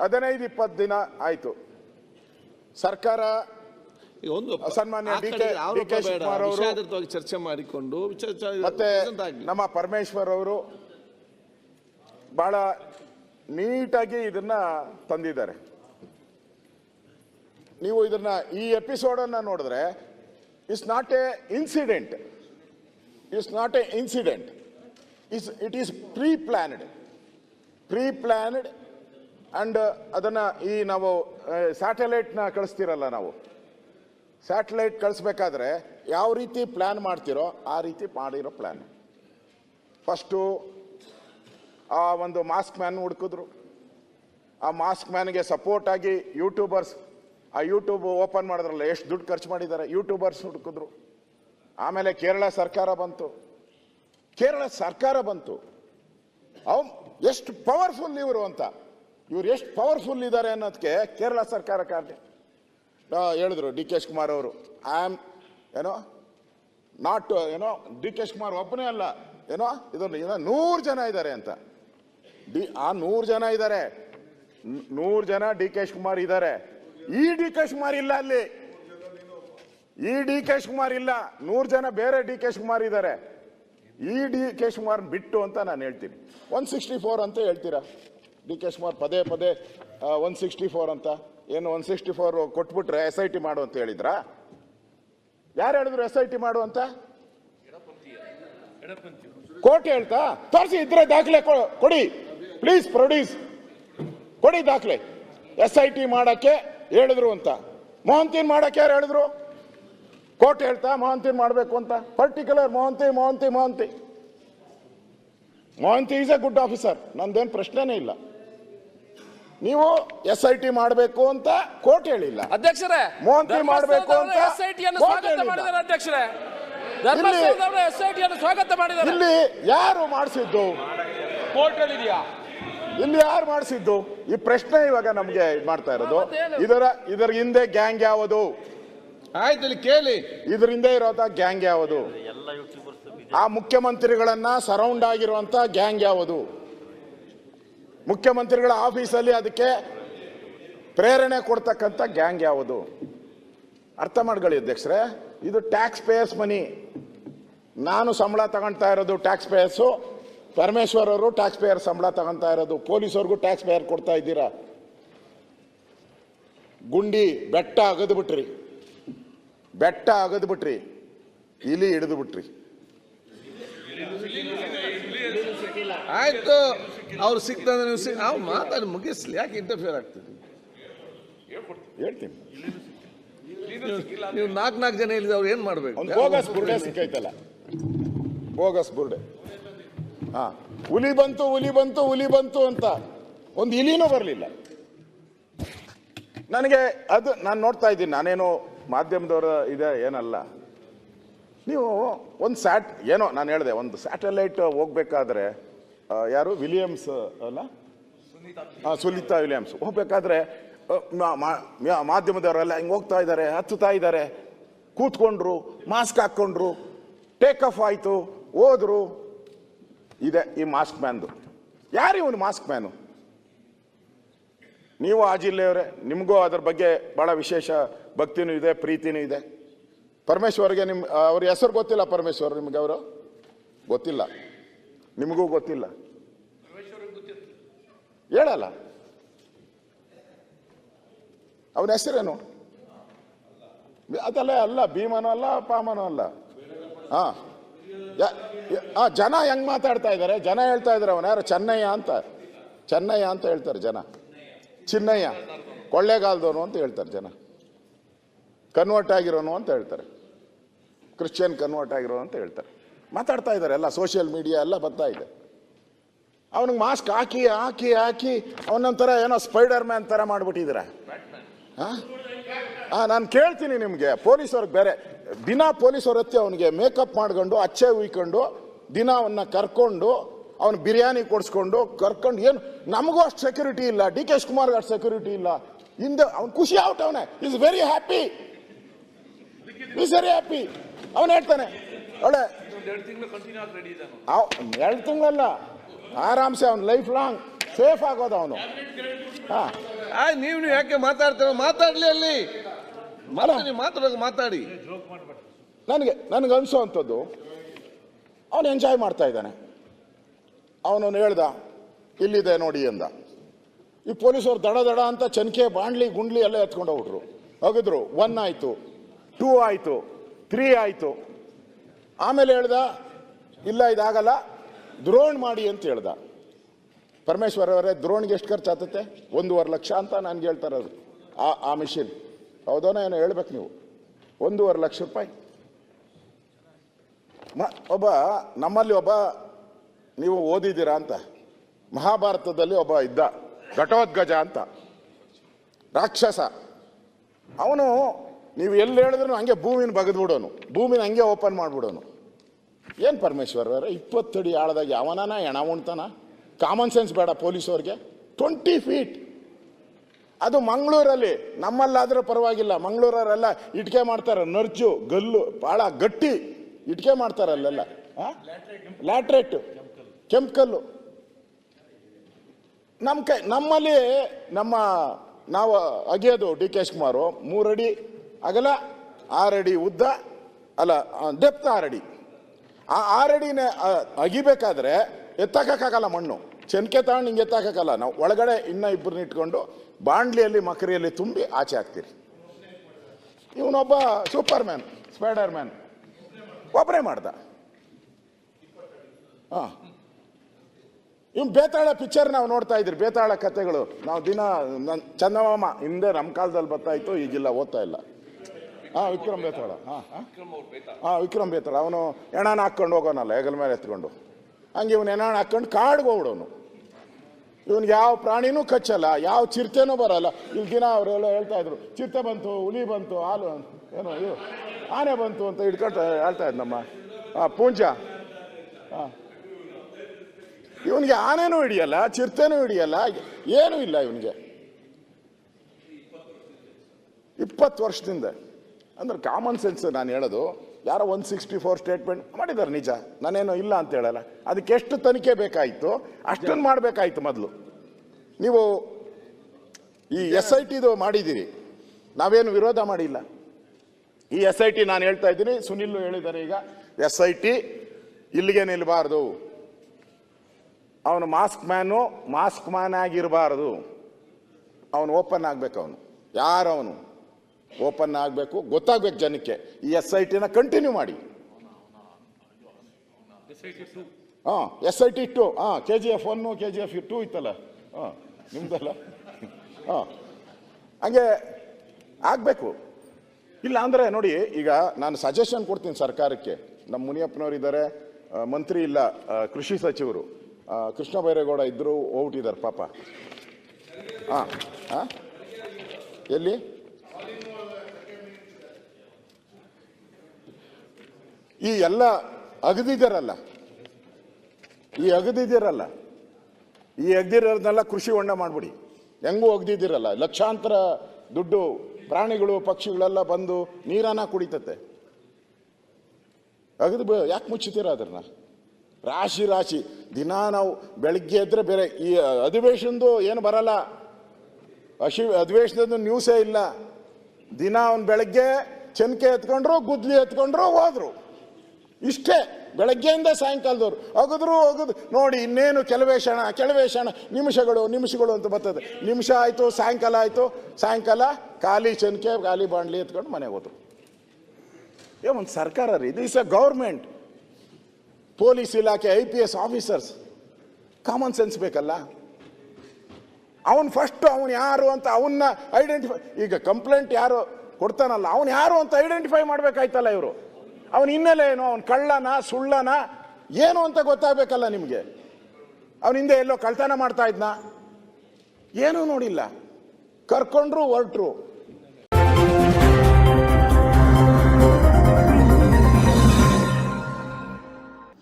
ಹದಿನೈದು ಇಪ್ಪತ್ತು ದಿನ ಆಯ್ತು. ಸರ್ಕಾರ ಒಂದು ಸನ್ಮಾನ್ಯ ಆ ಡಿ ಕಡೆ ಕೆ- ಡಿ ಕೆ ಶಿವಕುಮಾರ್ ಅವರು ವಿಷಯಾಧಾರಿತವಾಗಿ ಚರ್ಚೆ ಮಾಡಿಕೊಂಡು ಮತ್ತೆ ನಮ್ಮ ಪರಮೇಶ್ವರ್ ಅವರು ಬಹಳ ನೀಟಾಗಿ ಇದನ್ನ ತಂದಿದ್ದಾರೆ. ನೀವು ಇದನ್ನ ಈ ಎಪಿಸೋಡ್ ಅನ್ನ ನೋಡಿದ್ರೆ it's not a incident it's not a incident is it is pre planned pre planned and ಅದನ್ನು ಈ ನಾವು ಸ್ಯಾಟಲೈಟ್ನ ಕಳಿಸ್ತೀರಲ್ಲ ನಾವು. ಸ್ಯಾಟಲೈಟ್ ಕಳಿಸ್ಬೇಕಾದ್ರೆ ಯಾವ ರೀತಿ ಪ್ಲ್ಯಾನ್ ಮಾಡ್ತಿರೋ ಆ ರೀತಿ ಮಾಡಿರೋ ಪ್ಲ್ಯಾನ್ ಫಸ್ಟು ಆ ಒಂದು ಮಾಸ್ಕ್ ಮ್ಯಾನ್ ಹುಡುಕಿದ್ರು. ಆ ಮಾಸ್ಕ್ ಮ್ಯಾನ್ಗೆ ಸಪೋರ್ಟ್ ಆಗಿ ಯೂಟ್ಯೂಬರ್ಸ್ ಆ ಯೂಟ್ಯೂಬ್ ಓಪನ್ ಮಾಡಿದ್ರಲ್ಲ, ಎಷ್ಟು ದುಡ್ಡು ಖರ್ಚು ಮಾಡಿದ್ದಾರೆ ಯೂಟ್ಯೂಬರ್ಸ್ ಹುಡುಕಿದ್ರು. ಆಮೇಲೆ ಕೇರಳ ಸರ್ಕಾರ ಬಂತು. ಕೇರಳ ಸರ್ಕಾರ ಬಂತು. ಅವ್, ಎಷ್ಟು ಪವರ್ಫುಲ್ ಇವರು ಅಂತ. ಇವ್ರು ಎಷ್ಟು ಪವರ್ಫುಲ್ ಇದ್ದಾರೆ ಅನ್ನೋದಕ್ಕೆ ಕೇರಳ ಸರ್ಕಾರ ಕಾರಣ. ಹೇಳಿದ್ರು ಡಿ ಕೆ ಕುಮಾರ್ ಅವರು. ಐ ಆಮ್ ಏನೋ ನಾಟ್ ಏನೋ, ಡಿ ಕೆ ಕುಮಾರ್ ಒಬ್ಬನೇ ಅಲ್ಲ. ಏನೋ ಇದನ್ನು ನೂರು ಜನ ಇದ್ದಾರೆ ಅಂತ. ಡಿ, ಆ ನೂರು ಜನ ಇದ್ದಾರೆ ನೂರು ಜನ ಡಿ ಕೆ ಕುಮಾರ್ ಇದ್ದಾರೆ ಈ ಡಿ ಕೆ ಶಿವಕುಮಾರ್ ಇಲ್ಲ ಅಲ್ಲಿ. ಈ ಡಿ ಕೆ ಶಿವಕುಮಾರ್ ಇಲ್ಲ. ನೂರು ಜನ ಬೇರೆ ಡಿ ಕೆ ಶಿವಕುಮಾರ್ ಇದ್ದಾರೆ ಈ ಡಿ ಕೆ ಕುಮಾರ್ ಬಿಟ್ಟು ಅಂತ ನಾನು ಹೇಳ್ತೀನಿ. ಒನ್ ಸಿಕ್ಸ್ಟಿ ಫೋರ್ ಅಂತ ಹೇಳ್ತೀರಾ? ಡಿ ಕೆ ಶಿವಕುಮಾರ್ ಪದೇ ಪದೇ ಒನ್ ಸಿಕ್ಸ್ಟಿ ಫೋರ್ ಅಂತ, ಏನು ಒನ್ ಸಿಕ್ಸ್ಟಿ ಫೋರ್ ಕೊಟ್ಬಿಟ್ರೆ ಎಸ್ ಐ ಟಿ ಮಾಡು ಅಂತ ಹೇಳಿದ್ರಾ? ಯಾರು ಹೇಳಿದ್ರು ಎಸ್ ಐ ಟಿ ಮಾಡು ಅಂತ? ಕೋರ್ಟ್ ಹೇಳ್ತಾ, ತೋರಿಸಿ ಇದ್ರೆ ದಾಖಲೆ ಕೊಡಿ. ಪ್ಲೀಸ್ ಪ್ರೊಡ್ಯೂಸ್ ಕೊಡಿ ದಾಖಲೆ. ಎಸ್ ಐ ಟಿ ಮಾಡಕ್ಕೆ ಹೇಳಿದ್ರು ಅಂತ. ಮೋಹಂತಿನ್ ಮಾಡಕ್ಕೆ ಯಾರು ಹೇಳಿದ್ರು? ಕೋರ್ಟ್ ಹೇಳ್ತಾ ಮೋಹಂತಿನ್ ಮಾಡಬೇಕು ಅಂತ. Particular Mohanty Mohanty Mohanty Mohanty is a good officer ನಂದೇನು ಪ್ರಶ್ನೆನೇ ಇಲ್ಲ. ನೀವು ಎಸ್ ಐ ಟಿ ಮಾಡಬೇಕು ಅಂತ ಕೋರ್ಟ್ ಹೇಳಿಲ್ಲ. ಅಧ್ಯಕ್ಷರೇ ಮೋಹಂತಿ ಮಾಡಬೇಕು ಅಂತ ಎಸ್ ಐ ಟಿಯನ್ನು ಕೋರ್ಟ್ ಸ್ವಾಗತ ಹೇಳಿಲ್ಲ. ಮಾಡಿದ್ದಾರೆ ಅಧ್ಯಕ್ಷರೇ. ಧರ್ಮಸ್ಥಳದವರು ಎಸ್ ಐ ಟಿಯನ್ನು ಸ್ವಾಗತ ಮಾಡಿದ್ದಾರೆ. ಇಲ್ಲಿ ಯಾರು ಮಾಡಿಸಿದ್ದು? ಕೋರ್ಟ್ ಇದೆಯಾ ಇಲ್ಲಿ ಯಾರು ಮಾಡಿಸಿದ್ದು? ಈ ಪ್ರಶ್ನೆ ಇವಾಗ ನಮಗೆ ಇದ್ ಮಾಡ್ತಾ ಇರೋದು. ಇದರ ಇದರ ಹಿಂದೆ ಗ್ಯಾಂಗ್ ಯಾವುದು? ಆಯ್ತು ಇಲ್ಲಿ ಕೇಳಿ. ಇದ್ರ ಹಿಂದೆ ಇರೋದ ಗ್ಯಾಂಗ್ ಯಾವುದು? ಆ ಮುಖ್ಯಮಂತ್ರಿಗಳನ್ನ ಸರೌಂಡ್ ಆಗಿರುವಂತ ಗ್ಯಾಂಗ್ ಯಾವುದು? ಮುಖ್ಯಮಂತ್ರಿಗಳ ಆಫೀಸಲ್ಲಿ ಅದಕ್ಕೆ ಪ್ರೇರಣೆ ಕೊಡ್ತಕ್ಕಂಥ ಗ್ಯಾಂಗ್ ಯಾವುದು? ಅರ್ಥ ಮಾಡ್ಕೊಳ್ಳಿ ಅಧ್ಯಕ್ಷರೇ, ಇದು ಟ್ಯಾಕ್ಸ್ ಪೇಯರ್ಸ್ ಮನಿ ನಾನು ಸಂಬಳ ತಗೊಳ್ತಾ ಇರೋದು ಟ್ಯಾಕ್ಸ್ ಪೇಯರ್ಸು ಪರಮೇಶ್ವರ್ ಅವರು ಟ್ಯಾಕ್ಸ್ ಪೇಯರ್ ಸಂಬಳ ತಗೊಳ್ತಾ ಇರೋದು, ಪೊಲೀಸವ್ರಿಗೂ ಟ್ಯಾಕ್ಸ್ ಪೇಯರ್ ಕೊಡ್ತಾ ಇದ್ದೀರಾ? ಗುಂಡಿ ಬೆಟ್ಟ ಅಗದು ಬಿಟ್ರಿ, ಬೆಟ್ಟ ಅಗದು ಬಿಟ್ರಿ, ಇಲಿ ಹಿಡಿದು ಬಿಟ್ರಿ. ಆಯ್ತು. ಅವ್ರು ಸಿಕ್ತಂದ್ರೆ ನೀವು ಸಿಗ್ ನಾವು ಮಾತಾಡಿ ಮುಗಿಸ್ಲಿ ಯಾಕೆ ಇಂಟರ್ಫಿಯರ್ ಆಗ್ತದೆ ಹೇಳ್ತೀನಿ. ನೀವು ನಾಲ್ಕು ನಾಲ್ಕು ಜನ ಹೇಳಿದ್ರೆ ಅವ್ರು ಏನ್ ಮಾಡ್ಬೇಕು? ಬೋಗಸ್ ಬುರ್ಡೆ ಸಿಕ್ಕೈತಲ್ಲ. ಬೋಗಸ್ ಬುರ್ಡೆ. ಹಾ. ಹುಲಿ ಬಂತು ಹುಲಿ ಬಂತು ಹುಲಿ ಬಂತು ಅಂತ ಒಂದು ಇಲಿನೂ ಬರಲಿಲ್ಲ. ನನಗೆ ಅದು ನಾನು ನೋಡ್ತಾ ಇದ್ದೀನಿ ನಾನೇನು ಮಾಧ್ಯಮದವರ ಇದೆ ಏನಲ್ಲ. ನೀವು ಒಂದು ಸ್ಯಾಟ್ ಏನೋ ನಾನು ಹೇಳಿದೆ ಒಂದು ಸ್ಯಾಟಲೈಟ್ ಹೋಗ್ಬೇಕಾದ್ರೆ ಯಾರು? ವಿಲಿಯಮ್ಸ್, ಅಲ್ಲ? ಸುನೀತಾ ವಿಲಿಯಮ್ಸ್. ಹೋಗ್ಬೇಕಾದ್ರೆ ಮಾಧ್ಯಮದವರೆಲ್ಲ ಹಿಂಗೆ ಹೋಗ್ತಾ ಇದ್ದಾರೆ, ಹತ್ತುತ್ತಾ ಇದ್ದಾರೆ. ಕೂತ್ಕೊಂಡ್ರು, ಮಾಸ್ಕ್ ಹಾಕ್ಕೊಂಡ್ರು ಟೇಕ್ ಆಫ್ ಆಯಿತು, ಹೋದ್ರು. ಇದೆ ಈ ಮಾಸ್ಕ್ ಮ್ಯಾನ್ದು. ಯಾರು ಇವನು ಮಾಸ್ಕ್ ಮ್ಯಾನು? ನೀವು ಆ ಜಿಲ್ಲೆಯವರೇ, ನಿಮಗೂ ಅದ್ರ ಬಗ್ಗೆ ಬಹಳ ವಿಶೇಷ ಭಕ್ತಿನೂ ಇದೆ, ಪ್ರೀತಿನೂ ಇದೆ. ಪರಮೇಶ್ವರ್ಗೆ ನಿಮ್ಮ ಅವ್ರ ಹೆಸರು ಗೊತ್ತಿಲ್ಲ ಪರಮೇಶ್ವರ್, ನಿಮ್ಗೆ ಅವರು? ಗೊತ್ತಿಲ್ಲ. ನಿಮಗೂ ಗೊತ್ತಿಲ್ಲ. ಹೇಳಲ್ಲ. ಅವನ ಹೆಸರೇನು? ಅದಲ್ಲ ಅಲ್ಲ ಭೀಮನೂ ಅಲ್ಲ ಪಾಮನೂ ಅಲ್ಲ? ಹಾ. ಆ, ಜನ ಹೆಂಗ್ ಮಾತಾಡ್ತಾ ಇದ್ದಾರೆ ಜನ ಹೇಳ್ತಾ ಇದ್ದಾರೆ ಅವನ. ಯಾರು? ಚೆನ್ನಯ್ಯ ಅಂತ. ಚೆನ್ನಯ್ಯ ಅಂತ ಹೇಳ್ತಾರೆ ಜನ. ಚಿನ್ನಯ್ಯ. ಕೊಳ್ಳೇಗಾಲದವನು ಅಂತ ಹೇಳ್ತಾರೆ ಜನ. ಕನ್ವರ್ಟ್ ಆಗಿರೋನು ಅಂತ ಹೇಳ್ತಾರೆ. ಕ್ರಿಶ್ಚಿಯನ್ ಕನ್ವರ್ಟ್ ಆಗಿರೋನು ಅಂತ ಹೇಳ್ತಾರೆ. ಮಾತಾಡ್ತಾ ಇದ್ದಾರೆ, ಎಲ್ಲ ಸೋಷಿಯಲ್ ಮೀಡಿಯಾ ಎಲ್ಲ ಬರ್ತಾ ಇದೆ. ಅವನಿಗೆ ಮಾಸ್ಕ್ ಹಾಕಿ ಹಾಕಿ ಹಾಕಿ ಅವನೊಂಥರ ಏನೋ ಸ್ಪೈಡರ್ ಮ್ಯಾನ್ ಥರ ಮಾಡಿಬಿಟ್ಟಿದ್ದೀರ? ಹಾಂ? ನಾನು ಕೇಳ್ತೀನಿ ನಿಮಗೆ, ಪೊಲೀಸವ್ರಿಗೆ ಬೇರೆ. ದಿನ ಪೊಲೀಸವ್ರ ಹತ್ತಿ ಅವನಿಗೆ ಮೇಕಪ್ ಮಾಡ್ಕೊಂಡು, ಅಚ್ಚೆ ಉಯ್ಕೊಂಡು ದಿನ ಅವನ್ನ ಕರ್ಕೊಂಡು, ಅವನು ಬಿರಿಯಾನಿ ಕೊಡಿಸ್ಕೊಂಡು, ಕರ್ಕೊಂಡು ಏನು, ನಮಗೂ ಅಷ್ಟು ಸೆಕ್ಯೂರಿಟಿ ಇಲ್ಲ ಡಿ ಕೆ ಶಿವಕುಮಾರ್ಗೆ ಅಷ್ಟು ಸೆಕ್ಯೂರಿಟಿ ಇಲ್ಲ. ಹಿಂದೆ ಅವ್ನು ಖುಷಿ ಆಗುತ್ತೆ ಅವನೇ is very happy is very happy ಅವನು ಹೇಳ್ತಾನೆ, ಒಳ್ಳೆ ಎರಡು ತಿಂಗಳಲ್ಲ. ಆರಾಮ್ಸೆ ಅವ್ನು ಲೈಫ್ ಲಾಂಗ್ ಸೇಫ್ ಆಗೋದು ಅವನು. ಹಾ. ಆ ನೀವು ನೀವು ಯಾಕೆ ಮಾತಾಡ್ತೀರ? ಮಾತಾಡ್ಲಿ ಅಲ್ಲಿ. ಮಾತಾಡುವಾಗ ಮಾತಾಡಿ. ನನಗೆ ನನಗೆ ಅನಿಸೋವಂಥದ್ದು ಅವನು ಎಂಜಾಯ್ ಮಾಡ್ತಾ ಇದ್ದಾನೆ. ಅವನು ಹೇಳ್ದ ಇಲ್ಲಿದೆ ನೋಡಿ ಅಂದ ಈ ಪೊಲೀಸರು ದಡ ದಡ ಅಂತ ಚನ್ಕೆ ಬಾಂಡ್ಲಿ ಗುಂಡ್ಲಿ ಎಲ್ಲ ಎತ್ಕೊಂಡು ಹೋಗ್ರು ಹೋಗಿದ್ರು. ಒನ್ ಆಯಿತು. ಟೂ ಆಯಿತು. ತ್ರೀ ಆಯಿತು. ಆಮೇಲೆ ಹೇಳ್ದ, ಇಲ್ಲ, ಇದಾಗಲ್ಲ, ದ್ರೋಣ್ ಮಾಡಿ ಅಂತ ಹೇಳ್ದ. ಪರಮೇಶ್ವರ್ ಅವರೇ, ದ್ರೋಣ್ಗೆ ಎಷ್ಟು ಖರ್ಚು ಆಗ್ತತೆ ಒಂದೂವರೆ ಲಕ್ಷ ಅಂತ ನನಗೆ ಹೇಳ್ತಾರೆ ಅದು, ಆ ಆ ಮಿಷಿನ್ ಹೌದೋನೋ ಏನೋ ಹೇಳ್ಬೇಕು ನೀವು. ಒಂದೂವರೆ ಲಕ್ಷ ರೂಪಾಯಿ. ಮ, ಒಬ್ಬ, ನಮ್ಮಲ್ಲಿ ಒಬ್ಬ, ನೀವು ಓದಿದ್ದೀರಾ ಅಂತ. ಮಹಾಭಾರತದಲ್ಲಿ ಒಬ್ಬ ಇದ್ದ, ಘಟೋದ್ಗಜ ಅಂತ. ರಾಕ್ಷಸ. ಅವನು ನೀವು ಎಲ್ಲಿ ಹೇಳಿದ್ರು ಹಂಗೆ ಭೂಮಿನ ಬಗೆದ್ಬಿಡೋನು. ಭೂಮಿನ ಹಂಗೆ ಓಪನ್ ಮಾಡಿಬಿಡೋನು. ಏನು ಪರಮೇಶ್ವರ್ ಅವರ, ಇಪ್ಪತ್ತಡಿ ಆಳದಾಗ ಯಾವನಾನ ಎಣ ಉಣ್ತಾನ ಕಾಮನ್ ಸೆನ್ಸ್ ಬೇಡ ಪೊಲೀಸವ್ರಿಗೆ. Twenty feet. ಅದು ಮಂಗಳೂರಲ್ಲಿ. ನಮ್ಮಲ್ಲಾದರೂ ಪರವಾಗಿಲ್ಲ. ಮಂಗಳೂರವರೆಲ್ಲ ಇಟ್ಕೆ ಮಾಡ್ತಾರೆ. ನರ್ಜು, ಗಲ್ಲು ಭಾಳ ಗಟ್ಟಿ ಇಟ್ಕೆ ಮಾಡ್ತಾರೆ ಅಲ್ಲೆಲ್ಲ. ಲ್ಯಾಟ್ರೇಟ್. ಕೆಂಪ್ಕಲ್ಲು. ನಮ್ಮ ಕೈ, ನಮ್ಮಲ್ಲಿ ನಮ್ಮ, ನಾವು ಅಗೆಯೋದು ಡಿ ಕೆ ಶಿವಕುಮಾರು, ಮೂರಡಿ ಅಗಲ, ಆರಡಿ ಉದ್ದ ಅಲ್ಲ ಡೆಪ್ತ್ ಆರಡಿ. ಆ ಆರಡಿನ ಅಗಿಬೇಕಾದ್ರೆ ಎತ್ತಾಕಕ್ಕಾಗಲ್ಲ ಮಣ್ಣು. ಚೆನ್ಕೆ ತಗೊಂಡು ಹಿಂಗೆ ಎತ್ತಾಕಲ್ಲ ನಾವು ಒಳಗಡೆ ಇನ್ನ ಇಬ್ಬರನ್ನ ಇಟ್ಕೊಂಡು ಬಾಂಡ್ಲಿಯಲ್ಲಿ ಮಕರಿಯಲ್ಲಿ ತುಂಬಿ ಆಚೆ ಹಾಕ್ತೀರಿ. ಇವನೊಬ್ಬ ಸೂಪರ್ ಮ್ಯಾನ್ ಸ್ಪೈಡರ್ ಮ್ಯಾನ್ ಒಬ್ಬರೇ ಮಾಡ್ದ. ಹಾಂ. ಇವ್ ಬೇತಾಳ ಪಿಕ್ಚರ್ ನಾವು ನೋಡ್ತಾ ಇದ್ರಿ, ಬೇತಾಳ ಕಥೆಗಳು ನಾವು ದಿನ ನನ್, ಚಂದಮಾಮ ಹಿಂದೆ ನಮ್ಮ ಕಾಲದಲ್ಲಿ ಬರ್ತಾ ಇತ್ತು, ಈಗಿಲ್ಲ, ಓದ್ತಾ ಇಲ್ಲ. ಹಾ ವಿಕ್ರಮ್ ಬೇತಾಳ ಹಾಂ ಹಾಂ. ವಿಕ್ರಮ್ ಬೇತಾಳ ಅವನು ಎಣಾನ ಹಾಕ್ಕೊಂಡು ಹೋಗೋನಲ್ಲ ಹೆಗಲ ಮೇಲೆ ಎತ್ಕೊಂಡು. ಹಂಗೆ ಇವನು ಎಣಾಣ ಹಾಕ್ಕೊಂಡು ಕಾಡ್ಗೆ ಹೋಗ್ಬಿಡೋನು. ಇವನ್ಗೆ ಯಾವ ಪ್ರಾಣಿನೂ ಕಚ್ಚಲ್ಲ ಯಾವ ಚಿರತೆನೂ ಬರಲ್ಲ. ಇಲ್ಲಿ ದಿನ ಅವರೆಲ್ಲ ಹೇಳ್ತಾ ಇದ್ರು ಚಿರತೆ ಬಂತು ಹುಲಿ ಬಂತು ಹಾಲು ಏನೋ ಇದು? ಆನೆ ಬಂತು ಅಂತ ಹಿಡ್ಕೊಂಡು ಹೇಳ್ತಾ ಇದ್ ನಮ್ಮ ಆ, ಪೂಂಜ ಹಾಂ. ಇವನಿಗೆ ಆನೆನೂ ಹಿಡಿಯಲ್ಲ ಚಿರತೆನೂ ಹಿಡಿಯಲ್ಲ ಏನೂ ಇಲ್ಲ ಇವನಿಗೆ. ಇಪ್ಪತ್ತು ವರ್ಷದಿಂದ. ಅಂದ್ರೆ ಕಾಮನ್ ಸೆನ್ಸ್ ನಾನು ಹೇಳೋದು ಯಾರೋ ಒನ್ ಸಿಕ್ಸ್ಟಿ ಫೋರ್ ಸ್ಟೇಟ್ಮೆಂಟ್ ಮಾಡಿದ್ದಾರೆ ನಿಜ. ನಾನೇನು ಇಲ್ಲ ಅಂತ ಹೇಳಲ್ಲ. ಅದಕ್ಕೆ ಎಷ್ಟು ತನಿಖೆ ಬೇಕಾಯಿತು ಅಷ್ಟನ್ನು ಮಾಡಬೇಕಾಯ್ತು ಮೊದಲು. ನೀವು ಈ ಎಸ್ ಐ ಟಿದು ಮಾಡಿದ್ದೀರಿ. ನಾವೇನು ವಿರೋಧ ಮಾಡಿಲ್ಲ. ಈ ಎಸ್ ಐ ಟಿ ನಾನು ಹೇಳ್ತಾ ಇದ್ದೀನಿ ಸುನಿಲ್ ಹೇಳಿದ್ದಾರೆ ಈಗ. ಎಸ್ ಐ ಟಿ ಇಲ್ಲಿಗೆ ನಿಲ್ಲಬಾರ್ದು ಅವನು ಮಾಸ್ಕ್ ಮ್ಯಾನು ಮಾಸ್ಕ್ ಮ್ಯಾನ್ ಆಗಿರಬಾರ್ದು. ಅವನು ಓಪನ್ ಆಗಬೇಕು ಅವನು. ಯಾರು ಅವನು ಓಪನ್ ಆಗಬೇಕು ಗೊತ್ತಾಗ್ಬೇಕು ಜನಕ್ಕೆ. ಈ ಎಸ್ ಐ ಟಿನ ಕಂಟಿನ್ಯೂ ಮಾಡಿ. ಹಾಂ ಎಸ್ ಐ ಟಿ ಟು ಹಾಂ K G F one K G F two ಇತ್ತಲ್ಲ. ಹಾಂ ನಿಮ್ದಲ್ಲ? ಹಾಂ. ಹಂಗೆ ಆಗಬೇಕು. ಇಲ್ಲ ಅಂದರೆ ನೋಡಿ ಈಗ ನಾನು ಸಜೆಷನ್ ಕೊಡ್ತೀನಿ ಸರ್ಕಾರಕ್ಕೆ. ನಮ್ಮ ಮುನಿಯಪ್ಪನವ್ರು ಇದ್ದಾರೆ ಮಂತ್ರಿ ಇಲ್ಲ ಕೃಷಿ ಸಚಿವರು. ಕೃಷ್ಣ ಬೈರೇಗೌಡ ಇದ್ದರು ಹೋಗ್ಬಿಟ್ಟಿದ್ದಾರೆ ಪಾಪ. ಹಾಂ ಹಾಂ. ಎಲ್ಲಿ? ಈ ಎಲ್ಲ ಅಗದಿದಿರಲ್ಲ. ಈ ಅಗದಿದ್ದೀರಲ್ಲ ಈ ಅಗದಿರೋದನ್ನೆಲ್ಲ ಕೃಷಿ ಹೊಂಡ ಮಾಡಿಬಿಡಿ. ಹೆಂಗೂ ಅಗದಿದ್ದೀರಲ್ಲ ಲಕ್ಷಾಂತರ ದುಡ್ಡು ಪ್ರಾಣಿಗಳು, ಪಕ್ಷಿಗಳೆಲ್ಲ ಬಂದು ನೀರನ್ನ ಕುಡಿತತೆ. ಅಗದು ಯಾಕೆ ಮುಚ್ಚುತ್ತೀರ ಅದನ್ನ ರಾಶಿ ರಾಶಿ. ದಿನ ನಾವು ಬೆಳಗ್ಗೆ ಎದ್ರೆ ಬೇರೆ ಈ ಅಧಿವೇಶನದು ಏನು ಬರಲ್ಲ. ಅಶಿ ಅಧಿವೇಶನದ ನ್ಯೂಸೇ ಇಲ್ಲ. ದಿನ ಅವ್ನು ಬೆಳಗ್ಗೆ ಚನ್ಕೆ ಎತ್ಕೊಂಡ್ರು, ಗುದ್ಲಿ ಎತ್ಕೊಂಡ್ರು, ಹೋದ್ರು. ಇಷ್ಟೇ, ಬೆಳಗ್ಗೆಯಿಂದ ಸಾಯಂಕಾಲದವರು. ಅಗದ್ರು ಅಗದು, ನೋಡಿ, ಇನ್ನೇನು ಕೆಲವೇ ಕ್ಷಣ ಕೆಲವೇ ಕ್ಷಣ ನಿಮಿಷಗಳು ನಿಮಿಷಗಳು ಅಂತ ಬರ್ತದೆ. ನಿಮಿಷ ಆಯಿತು, ಸಾಯಂಕಾಲ ಆಯಿತು. ಸಾಯಂಕಾಲ ಖಾಲಿ ಚನ್ಕೆ, ಖಾಲಿ ಬಾಂಡ್ಲಿ ಎತ್ಕೊಂಡು ಮನೆಗೆ ಹೋದರು. ಏ, ಒಂದು ಸರ್ಕಾರ ರೀ, ಇದು ಇಸ್ ಅ ಗೌರ್ಮೆಂಟ್ ಪೊಲೀಸ್ ಇಲಾಖೆ, I P S officers common sense ಬೇಕಲ್ಲ. ಅವನು ಫಸ್ಟ್ ಅವನು ಯಾರು ಅಂತ ಅವನ್ನ ಐಡೆಂಟಿಫೈ ಈಗ ಕಂಪ್ಲೇಂಟ್ ಯಾರು ಕೊಡ್ತಾನಲ್ಲ, ಅವನು ಯಾರು ಅಂತ ಐಡೆಂಟಿಫೈ ಮಾಡಬೇಕಾಯ್ತಲ್ಲ ಇವರು. ಅವನ ಹಿನ್ನೆಲೆ ಏನು ಅವನು ಕಳ್ಳನ, ಸುಳ್ಳನ? ಏನು ಅಂತ ಗೊತ್ತಾಗಬೇಕಲ್ಲ ನಿಮಗೆ? ಅವನ ಹಿಂದೆ ಎಲ್ಲೋ ಕಳ್ತನ ಮಾಡ್ತಾ ಇದ್ನ? ಏನೂ ನೋಡಿಲ್ಲ. ಕರ್ಕೊಂಡ್ರು ಹೊರಟ್ರು.